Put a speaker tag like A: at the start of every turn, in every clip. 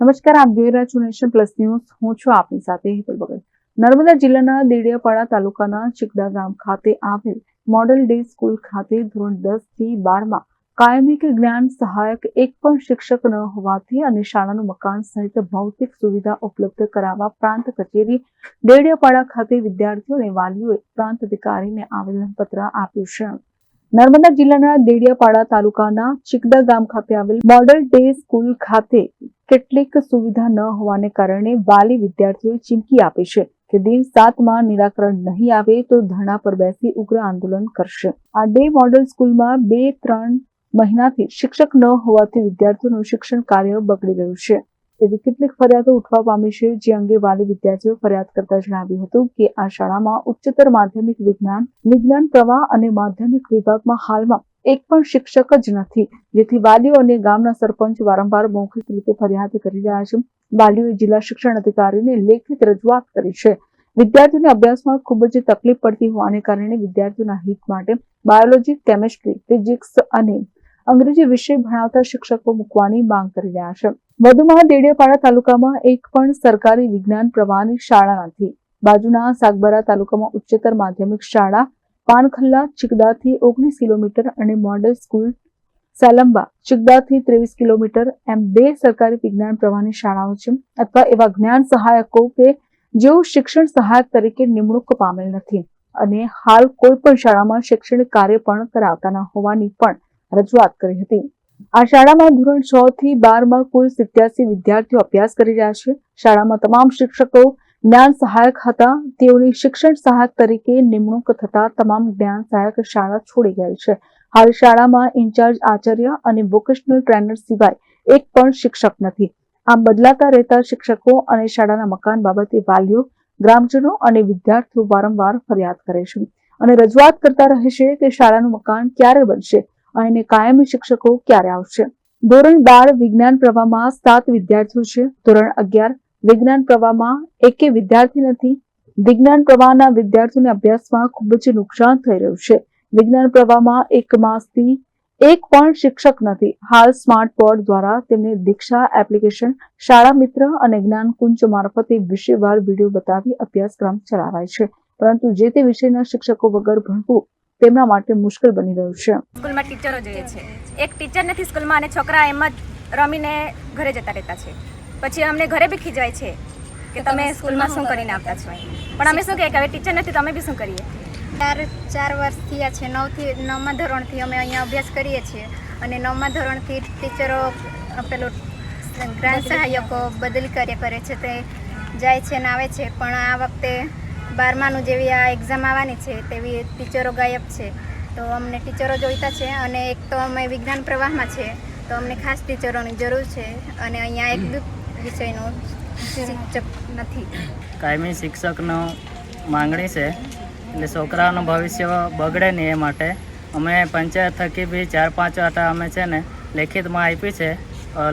A: નમસ્કાર, આપ જોઈ રહ્યા છો નેશન પ્લસ ન્યૂઝ. હું છું આપની સાથે હિતલ ભગત. નર્મદા જિલ્લાના દેડિયાપાડા તાલુકાના ચિકડા ગામ ખાતે આવેલ મોડલ ડે સ્કૂલ ખાતે ધોરણ દસથી બારમાં કાયમી કે જ્ઞાન સહાયક એક પણ શિક્ષક ન હોવાથી અને શાળાનું મકાન સહિત ભૌતિક સુવિધા ઉપલબ્ધ કરાવવા પ્રાંત કચેરી દેડિયાપાડા ખાતે વિદ્યાર્થીઓ અને વાલીઓએ પ્રાંત અધિકારીને આવેદનપત્ર આપ્યું છે. નર્મદા જિલ્લાના દેડિયાપાડા તાલુકાના ચિકદા ગામ ખાતે આવેલ મોડલ ડે સ્કૂલ ખાતે કેટલીક સુવિધા ન હોવાને કારણે વાલી વિદ્યાર્થીઓએ ચીમકી આપી છે કે દિન સાતમાં નિરાકરણ નહીં આવે તો ધરણા પર બેસી ઉગ્ર આંદોલન કરશે. આ ડે મોડલ સ્કૂલમાં બે ત્રણ મહિનાથી શિક્ષક ન હોવાથી વિદ્યાર્થીઓનું શિક્ષણ કાર્ય બગડી રહ્યું છે. એવી કેટલીક ફરિયાદો ઉઠવા પામી છે, જે અંગે વાલી વિદ્યાર્થીઓ ફરિયાદ કરતા જણાવ્યું હતું કે આ શાળામાં ઉચ્ચતર માધ્યમિક વિજ્ઞાન વિજ્ઞાન પ્રવાહ અને માધ્યમિક વિભાગમાં હાલમાં એક પણ શિક્ષક જ નથી, જેથી વાલીઓ અને ગામના સરપંચ વારંવાર મૌખિક રીતે ફરિયાદ કરી રહ્યા છે. વાલીઓએ જિલ્લા શિક્ષણ અધિકારીને લેખિત રજૂઆત કરી છે. વિદ્યાર્થીઓને અભ્યાસમાં ખૂબ જ તકલીફ પડતી હોવાને કારણે વિદ્યાર્થીઓના હિત માટે બાયોલોજી, કેમેસ્ટ્રી, ફિઝિક્સ અને અંગ્રેજી વિષય ભણાવતા શિક્ષકો મૂકવાની માંગ કરી રહ્યા છે. વધુમાં દેડિયાપાડા તાલુકામાં એક પણ સરકારી વિજ્ઞાન પ્રવાહની શાળા નથી. બાજુના સાગબારા તાલુકામાં ઉચ્ચતર માધ્યમિક શાળા પાનખલ્લા ચિકદાથી ઓગણીસ કિલોમીટર અને મોડલ સ્કૂલ સાલંબા ચિકદાથી ત્રેવીસ કિલોમીટર એમ બે સરકારી વિજ્ઞાન પ્રવાહની શાળાઓ છે અથવા એવા જ્ઞાન સહાયકો કે જેઓ શિક્ષણ સહાયક તરીકે નિમણૂક પામેલ નથી અને હાલ કોઈ પણ શાળામાં શૈક્ષણિક કાર્ય પણ કરાવતા ન હોવાની પણ રજૂઆત કરી હતી. આ શાળામાં ધોરણ છ થી બારમાં કુલ સિત્યાસી વિદ્યાર્થીઓ અભ્યાસ કરી રહ્યા છે. શાળામાં તમામ શિક્ષકો જ્ઞાન સહાયક હતા. તેઓની શિક્ષણ સહાયક તરીકે નિમણૂક થતા તમામ જ્ઞાન સહાયક શાળા છોડી ગઈ છે. હાલ શાળામાં ઇન્ચાર્જ આચાર્ય અને વોકેશનલ ટ્રેનર સિવાય એક પણ શિક્ષક નથી. આમ બદલાતા રહેતા શિક્ષકો અને શાળાના મકાન બાબતે વાલીઓ, ગ્રામજનો અને વિદ્યાર્થીઓ વારંવાર ફરિયાદ કરે છે. અને રજૂઆત કરતા રહે છે કે શાળાનું મકાન ક્યારે બનશે? અને કાયમી શિક્ષકો ક્યારે આવશે? ધોરણ બાર વિજ્ઞાન પ્રવાહમાં સાત વિદ્યાર્થીઓ છે. ધોરણ અગિયાર વિજ્ઞાન પ્રવાહમાં એકે વિદ્યાર્થી નથી. વિજ્ઞાન પ્રવાહના વિદ્યાર્થીઓને અભ્યાસમાં ખૂબ જ નુકસાન થઈ રહ્યું છે. વિજ્ઞાન પ્રવાહમાં એક માસથી એક પણ શિક્ષક નથી. હાલ સ્માર્ટ બોર્ડ દ્વારા તેમને દીક્ષા એપ્લિકેશન, શાળા મિત્ર અને જ્ઞાન કુંજ મારફતે વિષયવાર વીડિયો બતાવી અભ્યાસક્રમ ચલાવાય છે. પરંતુ જે તે વિષયના શિક્ષકો વગર ભણવું તેમના માટે મુશ્કેલ બની રહ્યું છે.
B: સ્કૂલમાં ટીચરો જોઈએ છે. એક ટીચર નથી સ્કૂલમાં અને છોકરા એમ જ રમીને ઘરે જતા રહેતા છે. પછી અમને ઘરે બી ખીજવાય છે કે તમે સ્કૂલમાં શું કરીને આવતા છો પણ અમે શું કહીએ કે હવે ટીચર નથી તમે બી શું કરીએ?
C: ચાર ચાર વર્ષ થયા છે. નવથી નવમા ધોરણથી અમે અહીંયા અભ્યાસ કરીએ છીએ. અને નવમા ધોરણથી ટીચરો પેલું ગ્રાન્ટ સહાયકો બદલી કાર્ય કરે છે. તે જાય છે ને આવે છે. પણ આ વખતે બારમાનું જેવી આ એક્ઝામ આવવાની છે, તેવી ટીચરો ગાયબ છે. તો અમને ટીચરો જોઈતા છે અને એક તો અમે વિજ્ઞાન પ્રવાહમાં છે, તો અમને ખાસ ટીચરોની જરૂર છે અને અહીંયા એક બી વિષયનો શિક્ષક નથી.
D: કાયમી શિક્ષકનો માંગણી છે, એટલે છોકરાઓનું ભવિષ્ય બગડે નહીં એ માટે અમે પંચાયત થકી બી ચાર પાંચ વાર અમે છે ને લેખિતમાં આપી છે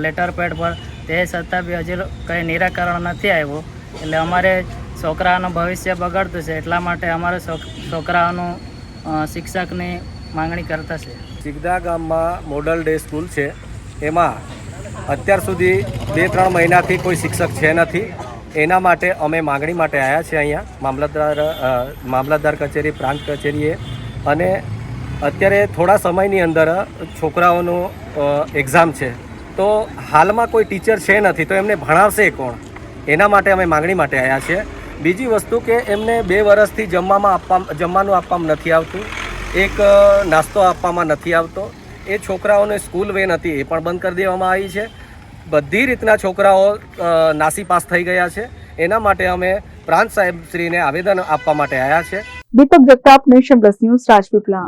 D: લેટર પેડ પર. તે છતાં બી હજી કંઈ નિરાકરણ નથી આવ્યું. એટલે અમારે છોકરાઓનું ભવિષ્ય બગડતું છે, એટલા માટે અમારે છોક- છોકરાઓનું શિક્ષકની માંગણી કરતા છે.
E: સિગદા ગામમાં મોડલ ડે સ્કૂલ છે. એમાં અત્યાર સુધી બે, ત્રણ મહિનાથી કોઈ શિક્ષક છે નથી. એના માટે અમે માગણી માટે આવ્યા છે અહીંયા, મામલતદાર મામલતદાર કચેરી, પ્રાંત કચેરીએ. અને અત્યારે થોડા સમયની અંદર છોકરાઓનું એક્ઝામ છે. તો હાલમાં કોઈ ટીચર છે નથી, તો એમને ભણાવશે કોણ? એના માટે અમે માગણી માટે આવ્યા છીએ. બીજી વસ્તુ કે એમને બે વર્ષથી જમવામાં આપવા જમવાનું આપવામાં નથી આવતું. એક નાસ્તો આપવામાં નથી આવતો. એ છોકરાઓને સ્કૂલ વેન હતી, એ પણ બંધ કરી દેવામાં આવી છે. બધી રીતના છોકરાઓ નાસીપાસ નાસી પાસ થઈ ગયા છે. એના માટે અમે પ્રાંત સાહેબ શ્રીને આવેદન આપવા માટે આવ્યા છે.
A: Deepak Jagtap nation plus news Rajpipla